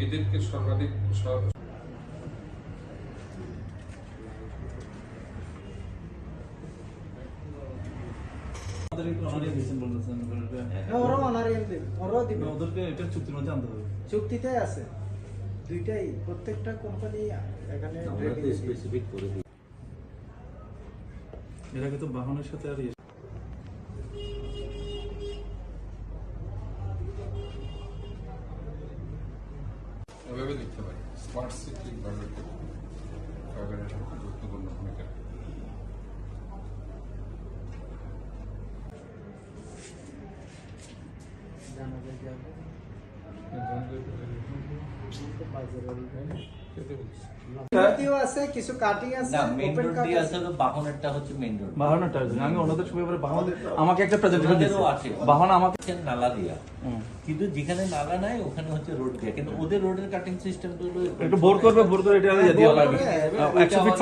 রোগীদেরকে সর্বাধিক হ্যাঁ চুক্তিতে আছে। দুইটাই প্রত্যেকটা কোম্পানি এখানে আমরা তো বাহনের সাথে আর দেখতে পারি স্মার্ট সিটি ব্যবহার সরকারের একটা গুরুত্বপূর্ণ ভূমিকা। জানাবে যাবে যদিও আছে কিছু কাটিং আছে না মেইন রোড দিয়ে আছে। আসলে বাহনেরটা হচ্ছে মেইন রোড বাহনটা আমি ওনাদের সবাই বলে বাহন আমাকে একটা প্রেজেন্টেশন দিয়েছে। বাহন আমাকে নালা দিয়া। কিন্তু যেখানে নালা নাই ওখানে হচ্ছে রোড দিয়া। কিন্তু ওদের রোডের কাটিং সিস্টেম একটু বোর করবে বোর করে এটা দিয়ে পারবে ফিট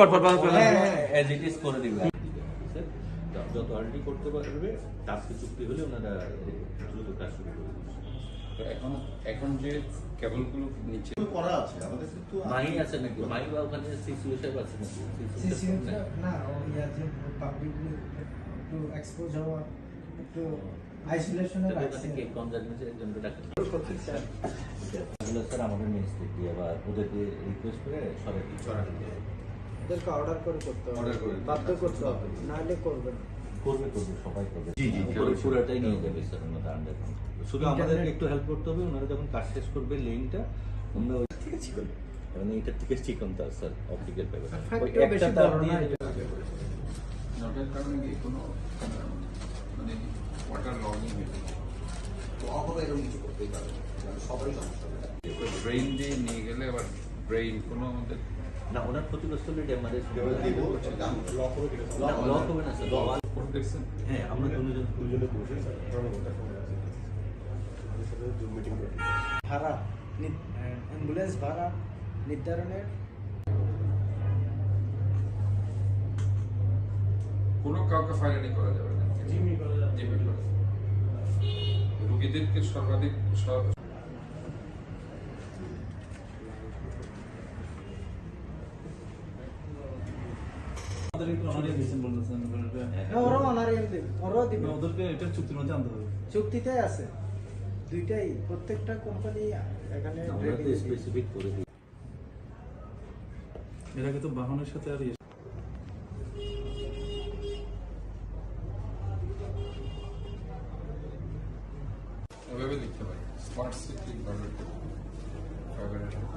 এজ ইট ইজ করে দিবে। যত অলরেডি করতে পারবে তার চুক্তি হলে ওনারা দ্রুত কাজ শুরু করে দিবে। তো এখন এখন যে কেবলগুলো নিচে করা আছে আমাদের কিন্তু মাই আছে নাকি? মাই বা ওখানে সাহেব আছে নাকি? না ও ইয়া যে পাবলিকলি একটু এক্সপোজ হওয়া একটু আইসোলেশনে ডাকেন এগুলো স্যার আমাদের মিনিস্ট্রি দিয়ে বা ওদেরকে রিকোয়েস্ট করে সরাসরি ওদেরকে অর্ডার করে করতে হবে। Order করে। বাধ্য করতে হবে নাহলে করবে না। করবে করবে সবাই করবে। জি, জি, পুরোটাই নিয়ে যাবে স্যার ওনাদের আন্ডার শুধু আমাদেরকে একটু হেল্প করতে হবে ওনারা যখন কাজ শেষ করবে লেনটা আমরা ওই থেকে চিকন মানে এটার থেকে চিকন তার স্যার অপটিক্যাল পাইবে ওই Factor বেশি একটা তার দিয়ে নটের কারণে কি কোনো মানে ওয়াটার লগিং হয়েছে ব্লক হবে এরকম কিছু করতেই পারবে সবারই সমস্যা ব্রেইন দিয়ে নিয়ে গেলে আবার ব্রেইন কোনো আমাদের না ওনার ক্ষতিগ্রস্ত হলে আমরা ব্লক হবে না স্যার দেখছেন? হ্যাঁ আমরা দুজন দুজনে বসে জুম মিটিং ভাড়া অ্যাম্বুলেন্স ভাড়া নির্ধারণের কোনো কাউকে ফাইনালি করা যাবে না। জিমি করা যাবে রোগীদেরকে সর্বাধিক দিয়েছেন বলতেছেন হ্যাঁ দেবে ওরাও দিবে। ওদেরকে এটা চুক্তির মধ্যে আনতে হবে। চুক্তিতে আছে। দুইটাই প্রত্যেকটা কোম্পানি এখানে তো স্পেসিফিক করে দিই। এর আগে তো বাহনের সাথে আর ইয়ে- এভাবে দেখতে পারি স্মার্ট সিটি ব্যবহার